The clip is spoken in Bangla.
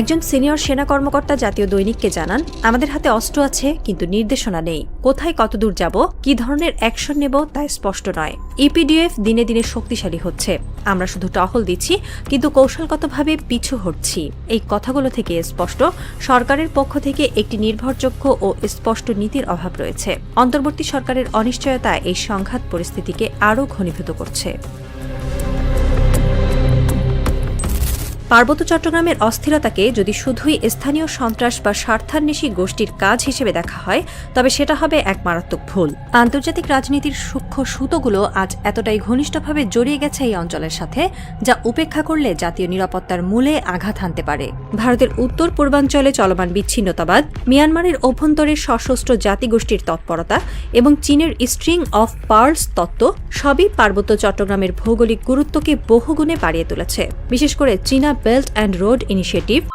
একজন সিনিয়র সেনা কর্মকর্তা জাতীয় দৈনিককে জানান, আমাদের হাতে অস্ত্র আছে, কিন্তু নির্দেশনা নেই। কোথায় কতদূর যাব, কি ধরনের অ্যাকশন নেব তা স্পষ্ট নয়। ইপিডিএফ দিনে দিনে শক্তিশালী হচ্ছে। আমরা শুধু টহল দিচ্ছি, কিন্তু কৌশলগতভাবে পিছু হটছি। এই কথাগুলো থেকে স্পষ্ট, সরকারের পক্ষ থেকে একটি নির্ভরযোগ্য ও স্পষ্ট নীতির অভাব রয়েছে। অন্তর্বর্তী সরকারের অনিশ্চয়তা এই সংঘাত পরিস্থিতিকে আরও ঘনীভূত করছে। পার্বত্য চট্টগ্রামের অস্থিরতাকে যদি শুধুই স্থানীয় সন্ত্রাস বা স্বার্থান্বেষী গোষ্ঠীর কাজ হিসেবে দেখা হয়, তবে সেটা হবে এক মারাত্মক ভুল। আন্তর্জাতিক রাজনীতির সূক্ষ্ম সুতোগুলো আজ এতটাই ঘনিষ্ঠভাবে জড়িয়ে গেছে এই অঞ্চলের সাথে, যা উপেক্ষা করলে জাতীয় নিরাপত্তার মূলে আঘাত হানতে পারে। ভারতের উত্তর পূর্বাঞ্চলে চলমান বিচ্ছিন্নতাবাদ, মিয়ানমারের অভ্যন্তরে সশস্ত্র জাতিগোষ্ঠীর তৎপরতা এবং চীনের স্ট্রিং অফ পার্লস তত্ত্ব সবই পার্বত্য চট্টগ্রামের ভৌগোলিক গুরুত্বকে বহুগুণে বাড়িয়ে তুলেছে। বিশেষ করে চীনা Belt and Road Initiative.